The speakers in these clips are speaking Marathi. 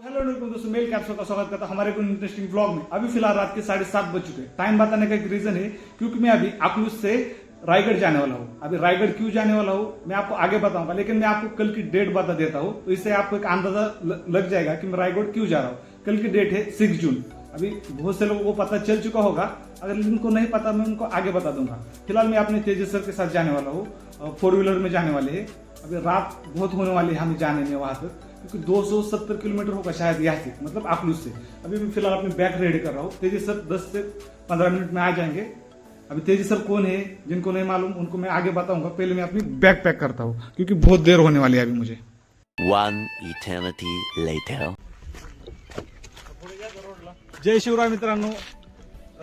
हेलो दोस्तों, मेल कैप्सो का स्वागत करता हूँ हमारे को इंटरेस्टिंग ब्लॉग में। अभी फ़िलहाल रात के साढ़े सात बज चुके हैं। टाइम बताने का एक रीजन है, क्योंकि मैं अभी अकलूज से रायगढ़ जाने वाला हूँ। अभी रायगढ़ क्यों जाने वाला हूँ, मैं आपको आगे बताऊँगा, लेकिन मैं आपको कल की डेट बता देता हूँ तो इससे आपको एक अंदाज़ा लग जाएगा कि मैं रायगढ़ क्यों जा रहा हूँ। कल की डेट है सिक्स जून अभी बहुत से लोगों को पता चल चुका होगा, अगर जिनको नहीं पता, मैं उनको आगे बता दूँगा। फ़िलहाल मैं अपने तेजस सर के साथ जाने वाला हूँ फोर व्हीलर में जाने वाले है। अभी रात बहुत होने वाली है हमें जाने में वहाँ तक क्योंकि 270 किलोमीटर होगा शायद यहाँ से मतलब अकलूज से अभी मैं फिलहाल अपनी बैग रेडी कर रहा हूँ. तेजी सर 10 से 15 मिनट में आ जाएंगे. अभी तेजी सर कौन है? जिनको नहीं मालूम उनको मैं आगे बताऊंगा. पहले मैं अपनी बैग पैक करता हूँ क्योंकि बहुत देर होने वाली है अभी मुझे. One eternity later. जय शिवराय मित्रांनो.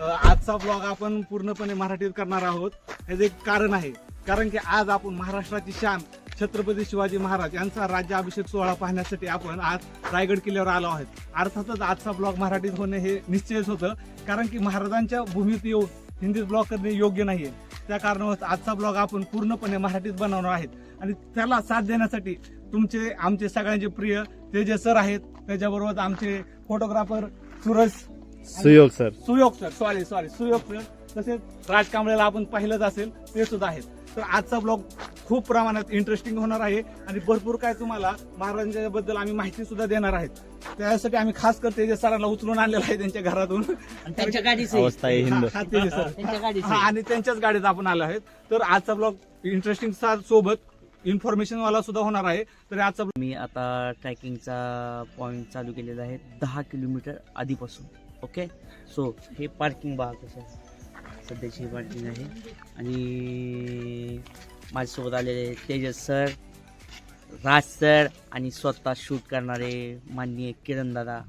आजचा ब्लॉग आपण पूर्णपणे मराठीत करणार आहोत. याचं एक कारण आहे कारण की आज आपण महाराष्ट्राची शान छत्रपती शिवाजी महाराज यांचा राज्याभिषेक सोहळा पाहण्यासाठी आपण आज रायगड किल्ल्यावर आलो आहोत. अर्थातच आजचा ब्लॉग मराठीत होणे हे निश्चयच होतं कारण की महाराजांच्या भूमीत येऊन हिंदीत ब्लॉग करणे योग्य नाहीये. त्या कारणावर आजचा ब्लॉग आपण पूर्णपणे मराठीत बनवणार आहेत. आणि त्याला साथ देण्यासाठी तुमचे आमचे सगळ्यांचे प्रिय तेजस सर आहेत. त्याच्याबरोबर आमचे photographer Suraj Suyog sir. Suyog sir sorry sorry Suyog sir. तसेच राज कांबळेला आपण पाहिलंच असेल ते सुद्धा आहेत. तर आजचा ब्लॉग खूप प्रमाणात इंटरेस्टिंग होणार आहे. आणि भरपूर काय तुम्हाला महाराजांच्या बद्दल आम्ही माहिती सुद्धा देणार आहेत. त्यासाठी आम्ही खास कर तेजस सरांना उचलून आणलेलं आहे त्यांच्या घरातून. त्यांच्या गाडीचे अवस्था आहे हिंद. हा, तेजस सर. त्यांच्या गाडीचे आणि त्यांच्याच गाडीत आपण आलो आहेत. तर आजचा ब्लॉग इंटरेस्टिंग सोबत इन्फॉर्मेशन वाला सुद्धा होणार आहे. तर आजचा मी आता ट्रॅकिंगचा पॉइंट चालू केलेला आहे दहा किलोमीटर आधीपासून. ओके सो हे पार्किंग बघा कसं सध्याची ही पार्किंग आहे आणि माझ्यासोबत आलेले तेजस सर राज सर आणि स्वतः शूट करणारे माननीय किरण दादा.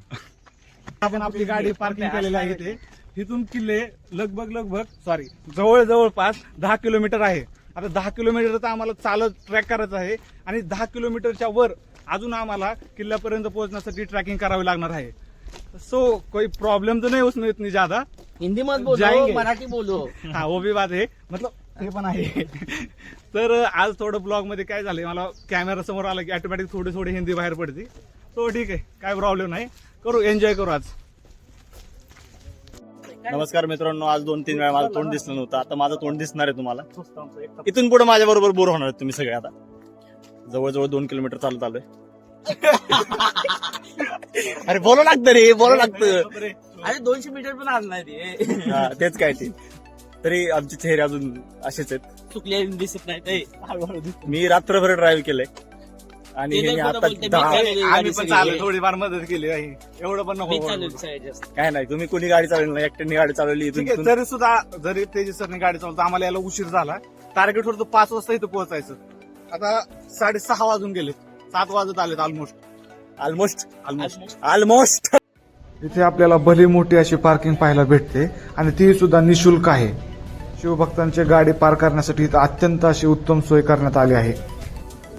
आपण आपली गाडी पार्किंग केलेली आहे इथे. तिथून किल्ले लगभग लगभग सॉरी जवळ जवळपास दहा किलोमीटर आहे. आता दहा किलोमीटर तर आम्हाला चालत ट्रॅक करायचं आहे. आणि दहा किलोमीटरच्या वर अजून आम्हाला किल्ल्यापर्यंत पोहोचण्यासाठी ट्रॅकिंग करावी लागणार आहे. सो कोई प्रॉब्लेम तर नाही उसमें इतनी ज्यादा हिंदी मत जाएंगे. बोलो मराठी बोलो. हा वो भी बात आहे मतलब ते पण आहे. तर आज थोडं ब्लॉगमध्ये काय झालंय मला कॅमेरा समोर आला की ऑटोमॅटिक थोडी थोडी हिंदी बाहेर पडते. तो ठीक आहे काय प्रॉब्लेम नाही. करू एन्जॉय करू आज. नमस्कार मित्रांनो आज दोन तीन वेळा माझं तोंड दिसलं नव्हतं. आता माझं तोंड दिसणार आहे तुम्हाला. इथून पुढे माझ्या बरोबर बोर होणार आहेत तुम्ही सगळे आता. जवळजवळ दोन किलोमीटर चालत आलोय. अरे बोलावं लागतं रे बोलावं लागतं. अरे दोनशे मीटर पण आणणार रे. हा, तेच काय ते. तरी आमचे चेहरे अजून असेच आहेत. चुकले दिसत नाही ते मी रात्रभर ड्राईव्ह केलंय. आणि ते हे तर आता बोलते, मी दहा चालवली आम्ही गाडी पण सगळी. चालू थोडीफार मदत केली आहे. एवढं पण नको मी बोलू. चालवली सगळ्यात जास्त. काय नाही तुम्ही कोणी गाडी चालवली नाही एकट्याने गाडी चालवली इथून ठीक आहे तिथून. तरी सुद्धा जरी तेजस सरने गाडी चालवतो आम्हाला याला उशीर झाला. टार्गेट वर पाच वाजता इथं पोहोचायचं. आता साडेसहा वाजून गेले सात वाजत आलेत ऑलमोस्ट ऑलमोस्ट ऑलमोस्ट ऑलमोस्ट इथे आपल्याला भली मोठी अशी पार्किंग पाहायला भेटते. आणि ती सुद्धा निशुल्क आहे. शिवभक्तांची गाडी पार्क करण्यासाठी इथं अत्यंत अशी उत्तम सोय करण्यात आली आहे.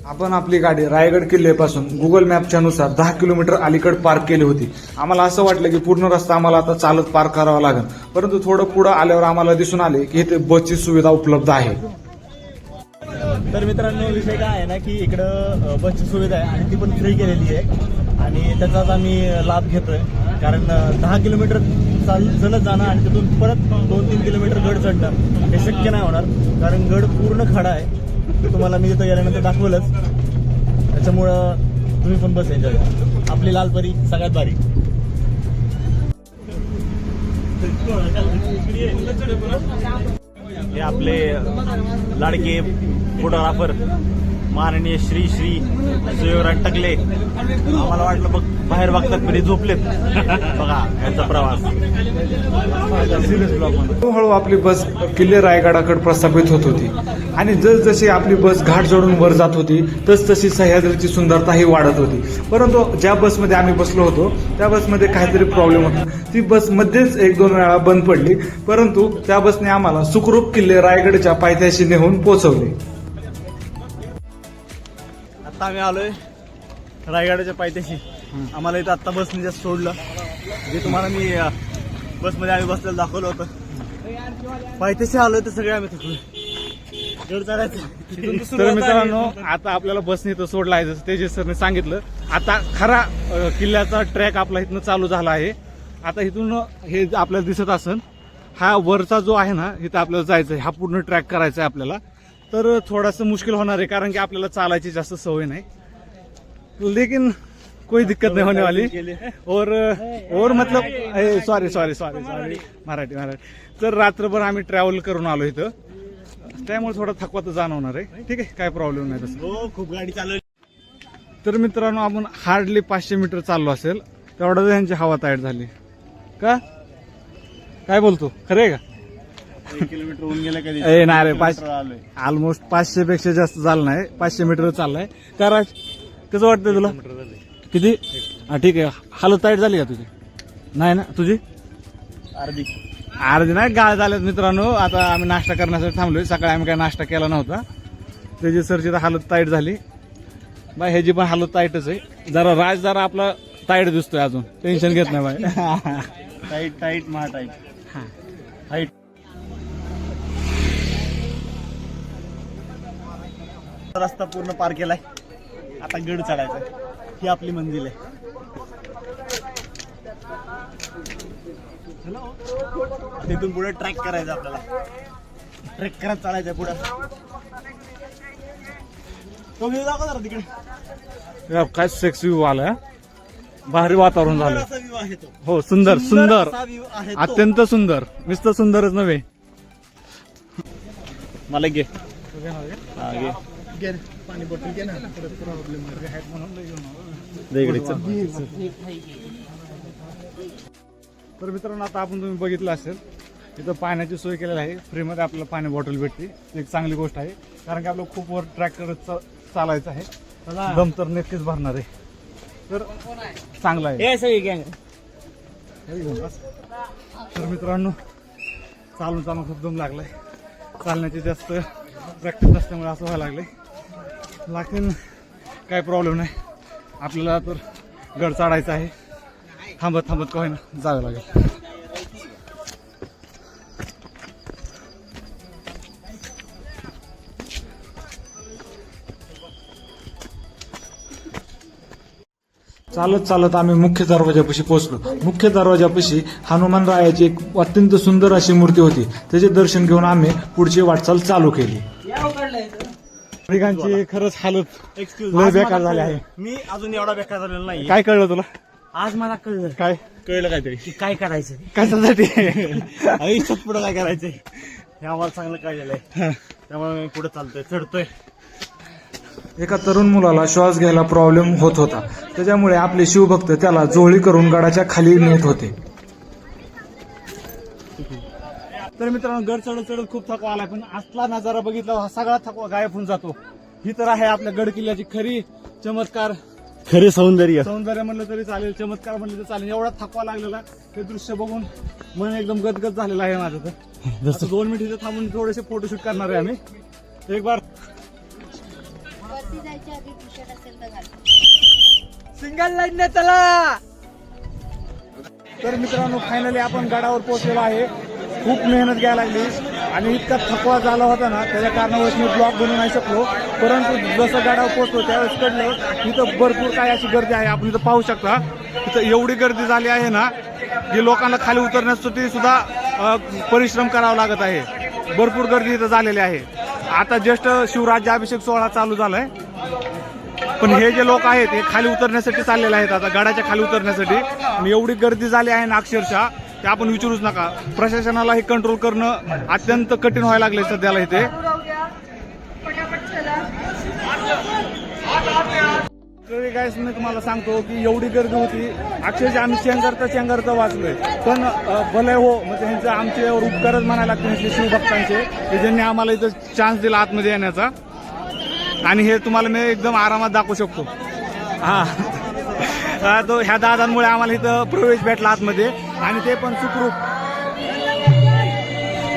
आपण आपली गाडी रायगड किल्ल्यापासून गुगल मॅपच्या नुसार दहा किलोमीटर अलीकड पार्क केली होती. आम्हाला असं वाटलं की पूर्ण रस्ता आम्हाला आता चालत पार्क करावा लागेल. परंतु थोडं पुढं आल्यावर आम्हाला दिसून आले की इथे बसची सुविधा उपलब्ध आहे. तर मित्रांनो विषय काय आहे ना की इकडं बसची सुविधा आहे आणि ती पण फ्री केलेली आहे. आणि त्याचाच आम्ही लाभ घेतोय. कारण दहा किलोमीटर चाल चलत जाणं आणि तिथून परत दोन तीन किलोमीटर गड चढणं हे शक्य नाही होणार. कारण गड पूर्ण खडा आहे. ते तुम्हाला मी तिथं गेल्यानंतर दाखवलंच. त्याच्यामुळं तुम्ही पण बस एन्जॉय करा. आपली लालपरी सगळ्यात भारी. हे आपले लाडके फोटोग्राफर माननीय श्री श्री सुयोगराज टकले. आम्हाला वाटलं बघ बाहेर बघतात कधी झोपलेत. बघा यांचा प्रवास. हळूहळू आपली बस किल्ले रायगडाकडे प्रस्थापित होत होती. आणि जसजशी आपली बस घाट जोडून वर जात होती तस तशी सह्याद्रीची सुंदरताही वाढत होती. परंतु ज्या बसमध्ये आम्ही बसलो होतो त्या बसमध्ये काहीतरी प्रॉब्लेम होता. ती बस मध्येच एक दोन वेळा बंद पडली परंतु त्या बसने आम्हाला सुखरूप किल्ले रायगडच्या पायथ्याशी नेऊन पोहोचवले. आता आम्ही आलोय रायगडाच्या पायथ्याशी. आम्हाला इथं आत्ता बसने जस्ट सोडलं. जे तुम्हाला मी बसमध्ये आम्ही बसलेलं दाखवलं होतं. पायथ्याशी आलोय तर सगळे आम्ही चढायचं. तर मित्रांनो आता आपल्याला बसने इथं सोडला आहे जसं तेजस सरने सांगितलं. आता खरा किल्ल्याचा ट्रॅक आपला इथनं चालू झाला आहे. आता इथून हे आपल्याला दिसत असन हा वरचा जो आहे ना इथं आपल्याला जायचं आहे हा पूर्ण ट्रॅक करायचा आहे आपल्याला. तर थोडासा मुश्किल होणार आहे कारण की आपल्याला चालायची जास्त सवय नाही. लेकिन कोई दिक्कत नहीं होने वाली. और और मतलब sorry sorry sorry sorry Marathi Marathi. तर रात्रभर आम्ही ट्रॅव्हल करून आलो इथं. त्यामुळे थोडा थकवा तर जाणवणार आहे. ठीक आहे काय प्रॉब्लेम नाही तसं. हो खूप गाडी चालवली. तर मित्रांनो आपण हार्डली पाचशे मीटर चाललो असेल. तेवढा त्यांची हवा ताईट झाली. का? काय बोलतो? खरे का? किलोमीटर होऊन गेलं कधी ए नाही रे पाच आलोय. ऑलमोस्ट पाचशे पेक्षा जास्त झालं नाही. पाचशे मीटर चाललाय. का राज कसं वाटतंय तुला? किती? हा ठीक आहे. हालत ताईट झाली का तुझी? नाही ना? तुझी? अर्धी. अर्धी नाही गाळ झाल्यात मित्रांनो. आता आम्ही नाश्ता करण्यासाठी थांबलोय. सकाळी आम्ही काय नाश्ता केला नव्हता. त्याची सरची तर हालत ताईट झाली. बाय ह्याची पण हालत ताईटच आहे. जरा राज जरा आपला ताईट दिसतोय अजून. टेन्शन घेत नाही बाय टाईट टाईट महा टाईट हाईट रस्ता पूर्ण पार केलाय. आता गड चढायचा ही आपली मंजिल आहे. तिथून पुढे ट्रॅक करायचा आपल्याला. ट्रेक करत चालायचं पुढे. तो व्ह्यू दाखव जरा तिकडे. या, काय सेक्स व्ह्यू आलाय भारी वातावरण झालं असा व्ह्यू आहे तो. हो सुंदर सुंदर असा व्ह्यू आहे तो. अत्यंत सुंदर. नुसतं सुंदरच नव्हे. मला घे. हा, घे. पाणी बॉटल घे ना. प्रॉब्लेम दे इकडे चल. तर मित्रांनो आता आपण तुम्ही बघितलं असेल इथं पाण्याची सोय केलेली आहे. फ्रीमध्ये आपल्याला पाणी बॉटल भेटते. एक चांगली गोष्ट आहे. कारण की आपल्याला खूप वर ट्रॅक करत चा- चालायचं आहे. दम तर नक्कीच भरणार आहे. तर चांगलं आहे. तर मित्रांनो चालून चालून खूप दम लागलाय. चालण्याची जास्त प्रॅक्टिस नसल्यामुळे असं व्हायला लागले लागतील काय प्रॉब्लेम नाही. आपल्याला तर गड चढायचा आहे. थांबत थांबत काय ना जावं लागेल. चालत चालत आम्ही मुख्य दरवाजापाशी पोहोचलो. मुख्य दरवाजापाशी हनुमान रायाची एक अत्यंत सुंदर अशी मूर्ती होती. त्याचे दर्शन घेऊन आम्ही पुढची वाटचाल चालू केली. नागरिकांची खरंच हालत एक्सक्यूज लय बेकार झाले आहे. मी अजून एवढा बेकार झालेला नाही काय कळलं तुला? आज मला कळलं. काय? कळलं काहीतरी. की काय करायचं कशासाठी? आयुष्यात पुढे काय करायचंय? हे आम्हाला चांगलं कळलेलं आहे. त्यामुळे मी पुढे चालतोय चढतोय. एका तरुण मुलाला श्वास घ्यायला प्रॉब्लेम होत होता. त्याच्यामुळे आपले शिवभक्त त्याला जोळी करून गडाच्या खाली नेत होते. तर मित्रांनो गड चढत चढत खूप थकवा आलाय पण असला नजारा बघितला हा सगळा थकवा गायब होऊन जातो. ही तर आहे आपल्या गड किल्ल्याची खरी चमत्कार. खरे सौंदर्य. सौंदर्य म्हणलं तरी चालेल चमत्कार म्हणलं तरी चालेल. एवढा थकवा लागलेला ते दृश्य बघून मन एकदम गदगद झालेलं आहे माझं तर. आता दोन मिनिट इथे थांबून थोडेसे फोटोशूट करणार आहे आम्ही. एक बार. सिंगल लाईन चला! तर मित्रांनो फायनली आपण गडावर पोहोचलेलो आहे. खूप मेहनत घ्यायला लागली आणि इतका थकवा झाला होता ना त्याच्या कारणावर मी ब्लॉक बनवू नाही शकलो. परंतु जसं गाडावर पोहोचलो त्यावेळेस कळलं इथं भरपूर काय अशी गर्दी आहे. आपण इथं पाहू शकता इथं एवढी गर्दी झाली आहे ना की लोकांना खाली उतरण्यासाठी सुद्धा परिश्रम करावा लागत आहे. भरपूर गर्दी इथं झालेली आहे. आता जस्ट शिवराज्याभिषेक सोहळा चालू झालाय. पण हे जे लोक आहेत हे खाली उतरण्यासाठी चाललेले आहेत. आता गडाच्या खाली उतरण्यासाठी. एवढी गर्दी झाली आहे ना अक्षरशः ते आपण विचारूच नका. प्रशासनाला हे कंट्रोल करणं अत्यंत कठीण व्हायला लागले सध्याला इथे. काय मी तुम्हाला सांगतो की एवढी गर्दी होती. अक्षरशः आम्ही चेंगरता चेंगरता वाचलोय. पण भले हो म्हणजे ह्यांचं आमच्यावर उपकारच म्हणायला लागते शिवभक्तांचे की ज्यांनी आम्हाला इथं चान्स दिला आतमध्ये येण्याचा. आणि हे तुम्हाला मी एकदम आरामात दाखवू शकतो. हा, तो ह्या दादांमुळे आम्हाला इथं प्रवेश भेटला आतमध्ये. आणि ते पण सुखरूप.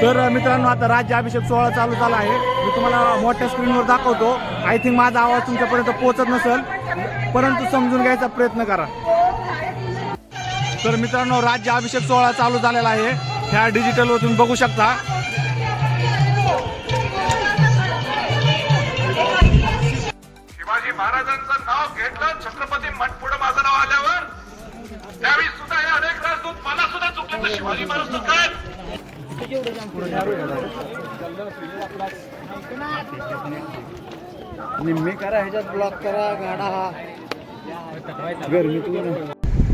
तर मित्रांनो आता राज्य अभिषेक सोहळा चालू झाला आहे. मी तुम्हाला मोठ्या स्क्रीनवर दाखवतो. आय थिंक माझा आवाज तुमच्यापर्यंत पोहोचत नसेल परंतु समजून घ्यायचा प्रयत्न करा. तर मित्रांनो राज्य अभिषेक सोहळा चालू झालेला आहे. ह्या डिजिटलवर तुम्ही बघू शकता. शिवाजी महाराजांचं नाव घेतलं. छत्रपती मनपुढं माझं नाव आल्यावर. त्यावेळी सुद्धा हे अनेक राजदूत मला सुद्धा चुकले तर शिवाजी महाराज चुकत निम्मे करा ह्याच्यात ब्लॉक करा गाडा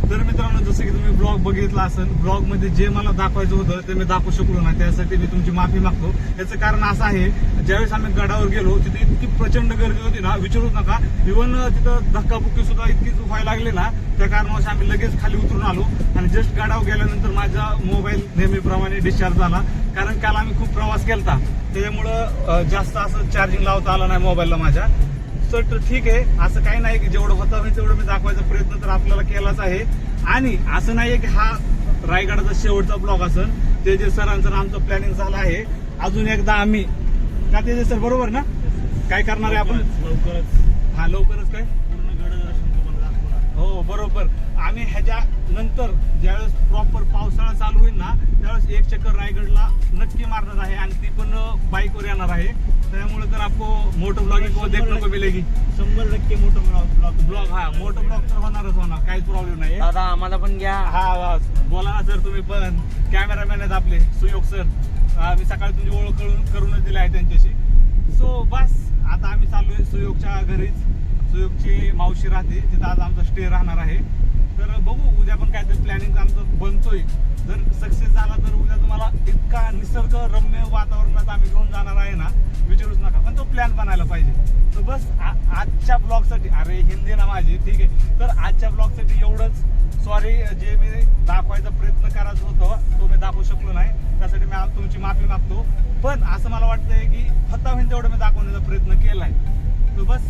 तर मित्रांनो जसं की तुम्ही ब्लॉग बघितला असेल ब्लॉगमध्ये जे मला दाखवायचं होतं ते मी दाखवू शकलो नाही. त्यासाठी मी तुमची माफी मागतो. याचं कारण असं आहे ज्यावेळेस आम्ही गडावर गेलो तिथे इतकी प्रचंड गर्दी होती ना विचारूच नका. इव्हन तिथं धक्काबुक्की सुद्धा इतकीच व्हायला लागली ना त्या कारणावर आम्ही लगेच खाली उतरून आलो. आणि जस्ट गडावर गेल्यानंतर माझा मोबाईल नेहमीप्रमाणे डिस्चार्ज झाला. कारण काल आम्ही खूप प्रवास केला त्याच्यामुळं जास्त असं चार्जिंग लावता आला नाही मोबाईलला माझ्या. तर ठीक आहे. असं काही नाही की जेवढं होतं होईल तेवढं मी दाखवायचा प्रयत्न तर आपल्याला केलाच आहे. आणि असं नाहीये की हा रायगडाचा शेवटचा ब्लॉग असेल. ते जे सरांचं आमचं प्लॅनिंग झालं आहे अजून एकदा आम्ही का ते सर बरोबर ना? काय करणार आहे आपण? लवकरच हा लवकरच काय? पूर्ण गड हो बरोबर. आम्ही ह्याच्या नंतर ज्यावेळेस प्रॉपर पावसाळा चालू होईल ना त्यावेळेस एक चक्कर रायगडला नक्की मारणार आहे आणि ती पण बाईकवर येणार आहे. त्यामुळे तर आपको मोठं ब्लॉगिंग को देखने को. मिलेगी शंभर टक्के मोठं ब्लॉक ब्लॉक ब्लॉग हा मोठं ब्लॉग तर होणारच होणार काहीच प्रॉब्लेम नाही दादा आम्हाला पण घ्या. हा. बोला ना सर तुम्ही पण. कॅमेरामॅन आहेत आपले सुयोग सर हा, मी सकाळी तुमची ओळख करून करूनच दिली आहे त्यांच्याशी. सो बस आता आम्ही चाललोय सुयोगच्या घरीच. सुयोगची मावशी राहते तिथं आज आमचा स्टे राहणार आहे. तर बघू उद्या पण काहीतरी प्लॅनिंग आमचं बनतोय. जर सक्सेस झाला तर उद्या तुम्हाला इतका निसर्ग रम्य वातावरणात आम्ही घेऊन जाणार आहे ना विचारूच नका. पण तो प्लॅन बनायला पाहिजे. तर बस आ- आजच्या ब्लॉगसाठी अरे हिंदी ना माझी ठीक आहे. तर आजच्या ब्लॉगसाठी एवढंच. सॉरी जे मी दाखवायचा प्रयत्न करायचा होतो तो मी दाखवू शकलो नाही. त्यासाठी मी आज तुमची माफी मागतो. पण असं मला वाटतंय की होता तेवढं मी दाखवण्याचा प्रयत्न केलाय. तर बस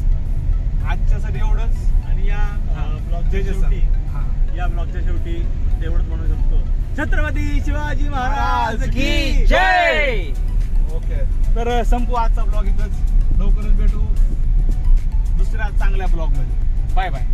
आजच्यासाठी एवढंच. आणि या. ब्लॉगच्या. शेवटी हा. या ब्लॉगच्या शेवटी एवढंच म्हणू शकतो. छत्रपती शिवाजी महाराज की जय! ओके. तर संपू आजचा ब्लॉग इथंच. लवकरच भेटू दुसऱ्या चांगल्या ब्लॉगमध्ये बाय बाय.